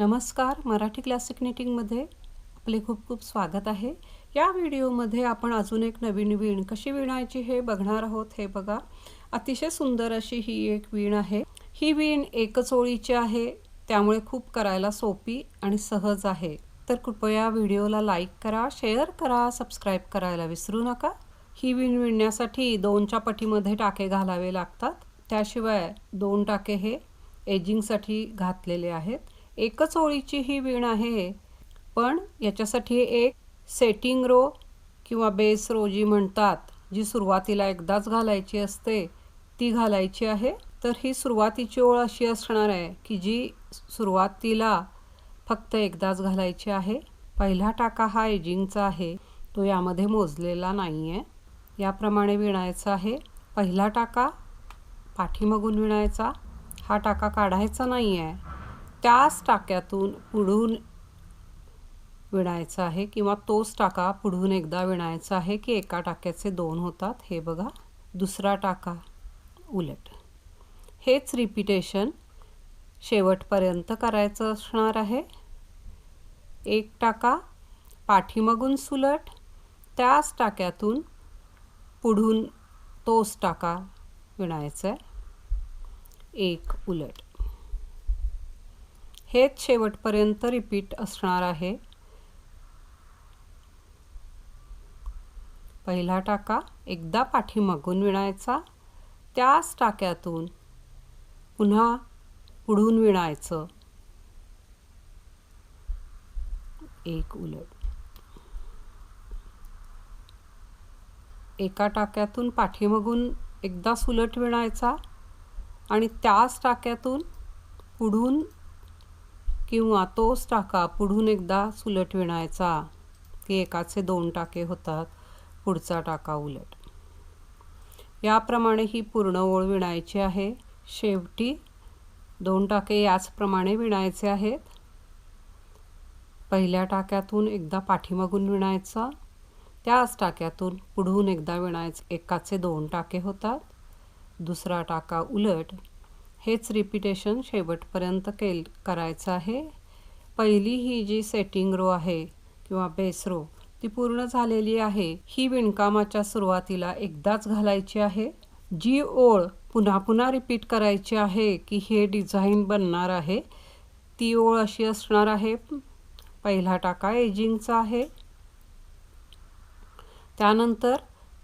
नमस्कार मराठी क्लासिक निटिंगमध्ये आपले खूप खूप स्वागत आहे. या व्हिडिओमध्ये आपण अजून एक नवीन वीण कशी विणायची हे बघणार आहोत हे बघा. अतिशय सुंदर अशी ही एक वीण आहे. ही वीण एकच ओळीची आहे त्यामुळे खूप करायला सोपी आणि सहज आहे. तर कृपया व्हिडिओला लाईक करा शेअर करा सबस्क्राईब करायला विसरू नका. ही वीण विणण्यासाठी दोनच्या पटीमध्ये टाके घालावे लागतात. त्याशिवाय दोन टाके हे एजिंगसाठी घातलेले आहेत. एकच ओळीची ही वीण आहे. पण याच्यासाठी एक सेटिंग रो किंवा बेस रो जी म्हणतात जी सुरुवातीला एकदाच घालायची असते ती घालायची आहे. तर ही सुरुवातीची ओळ अशी असणार आहे की जी सुरुवातीला फक्त एकदाच घालायची आहे. पहिला टाका हा एजिंगचा आहे. तो यामध्ये मोजलेला नाही आहे याप्रमाणे विणायचा आहे. पहिला टाका पाठीमागून विणायचा. हा टाका काढायचा नाही आहे त्याच टाक्यातून पुढून विणायचं आहे किंवा तोच टाका पुढून एकदा विणायचा आहे की एका टाक्याचे दोन होतात. हे बघा दुसरा टाका उलट. हेच रिपिटेशन शेवटपर्यंत करायचं असणार आहे. एक टाका पाठीमागून सुलट त्याच टाक्यातून पुढून तोच टाका विणायचा आहे एक उलट. हेच शेवटपर्यंत रिपीट असणार आहे. पहिला टाका एकदा पाठीमागून विणायचा त्याच टाक्यातून पुन्हा पुढून विणायचं. एक उलट. एका टाक्यातून पाठीमागून एकदा सुलट विणायचा आणि त्याच टाक्यातून पुढून किंवा तोच टाका पुढून एकदा सुलट विणायचा. की एकाचे दोन टाके होतात पुढचा टाका उलट. याप्रमाणे ही पूर्ण ओळ विणायची आहे. शेवटी दोन टाके याचप्रमाणे विणायचे आहेत. पहिल्या टाक्यातून एकदा पाठीमागून विणायचा. त्याच टाक्यातून पुढून एकदा विणायचं एकाचे दोन टाके होतात. दुसरा टाका उलट. हेच रिपिटेशन शेवटपर्यंत केल करायचं आहे. पहिली ही जी सेटिंग रो आहे किंवा बेस रो ती पूर्ण झालेली आहे. ही विणकामाच्या सुरुवातीला एकदाच घालायची आहे. जी ओळ पुन्हा पुन्हा रिपीट करायची आहे की हे डिझाईन बनणार आहे ती ओळ अशी असणार आहे. पहिला टाका एजिंगचा आहे. त्यानंतर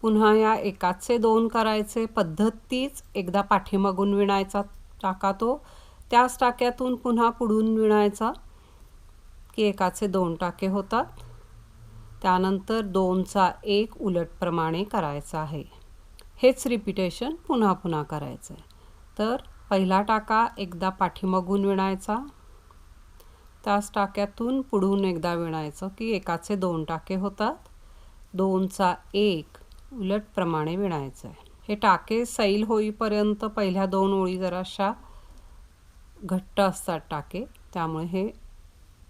पुन्हा या एकाचे दोन करायचे. पद्धत तीच एकदा पाठीमागून विणायचा टाका तो त्याच टाक्यातून पुन्हा पुढून विणायचा की एकाचे दोन टाके होतात. त्यानंतर दोनचा एक उलटप्रमाणे करायचा आहे. हेच रिपिटेशन पुन्हा पुन्हा करायचं आहे तर पहिला टाका एकदा पाठीमागून विणायचा. त्याच टाक्यातून पुढून एकदा विणायचं की एकाचे दोन टाके होतात. दोनचा एक उलटप्रमाणे विणायचं आहे हे टाके सैल होईपर्यंत पहिल्या दोन ओळी जराशा घट्ट असतात टाके. त्यामुळे हे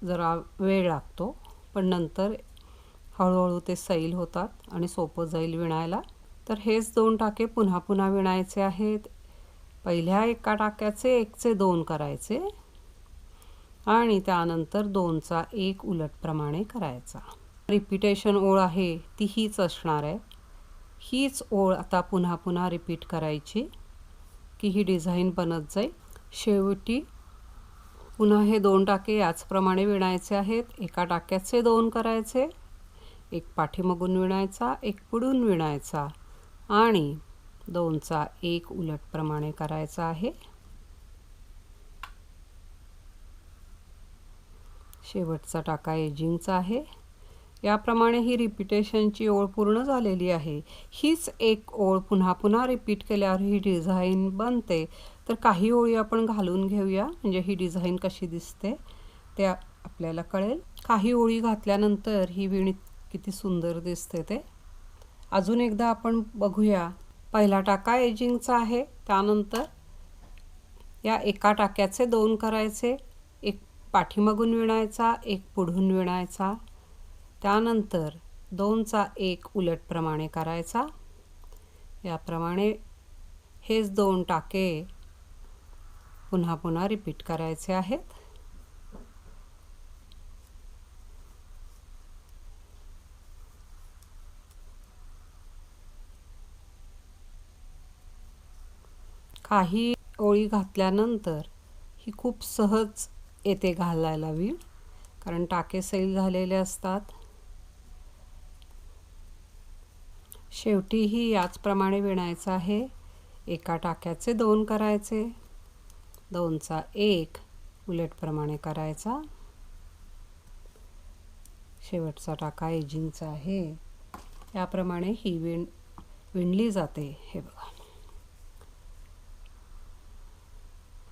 जरा वेळ लागतो. पण नंतर हळूहळू ते सैल होतात आणि सोपं जाईल विणायला. तर हेच दोन टाके पुन्हा पुन्हा विणायचे आहेत. पहिल्या एका टाक्याचे एकचे दोन करायचे. आणि त्यानंतर दोनचा एक उलटप्रमाणे करायचा. रिपिटेशन ओळ आहे ती हीच असणार आहे. हीच ओळ आता पुन्हा पुन्हा रिपीट करायची की ही डिझाईन बनत जाईल. शेवटी पुन्हा हे दोन टाके याचप्रमाणे विणायचे आहेत. एका टाक्याचे दोन करायचे एक पाठीमागून विणायचा एक पुढून विणायचा. आणि दोनचा एक उलटप्रमाणे करायचा आहे. शेवटचा टाका एजिंगचा आहे. याप्रमाणे ही रिपिटेशनची ओळ पूर्ण झालेली आहे. हीच एक ओळ पुन्हा पुन्हा रिपीट केल्यावर ही डिझाईन बनते. तर काही ओळी आपण घालून घेऊया. म्हणजे ही डिझाईन कशी दिसते ते आपल्याला कळेल. काही ओळी घातल्यानंतर ही विणी किती सुंदर दिसते ते. अजून एकदा आपण बघूया. पहिला टाका एजिंगचा आहे. त्यानंतर या एका टाक्याचे दोन करायचे. एक पाठीमागून विणायचा एक पुढून विणायचा. त्यानंतर दोनचा एक उलटप्रमाणे करायचा. याप्रमाणे हेच दोन टाके पुन्हा पुन्हा रिपीट करायचे आहेत. काही ओळी घातल्यानंतर ही खूप सहज येते घालायला वीळ कारण टाके सैल झालेले असतात. शेवटीही याचप्रमाणे विणायचं आहे. एका टाक्याचे दोन करायचे. दोनचा एक उलटप्रमाणे करायचा. शेवटचा टाका एजिंगचा आहे. याप्रमाणे ही विण विणली जाते हे बघा.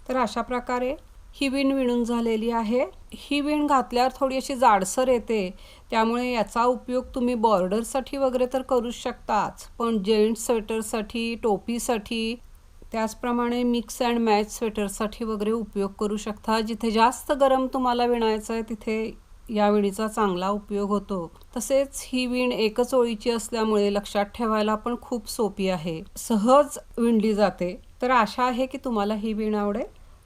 तर अशा प्रकारे ही विण विणून झालेली आहे. ही विण घातल्यावर थोडी अशी जाडसर येते. त्यामुळे याचा उपयोग तुम्ही बॉर्डरसाठी वगैरे तर करू शकताच पण जेंट्स स्वेटरसाठी टोपीसाठी त्याचप्रमाणे मिक्स अँड मॅच स्वेटरसाठी वगैरे उपयोग करू शकता. जिथे जास्त गरम तुम्हाला विणायचं आहे तिथे या विणीचा चांगला उपयोग होतो. तसेच ही विण एकच ओळीची असल्यामुळे लक्षात ठेवायला पण खूप सोपी आहे. सहज विणली जाते. तर आशा आहे की तुम्हाला ही विण आवडेल.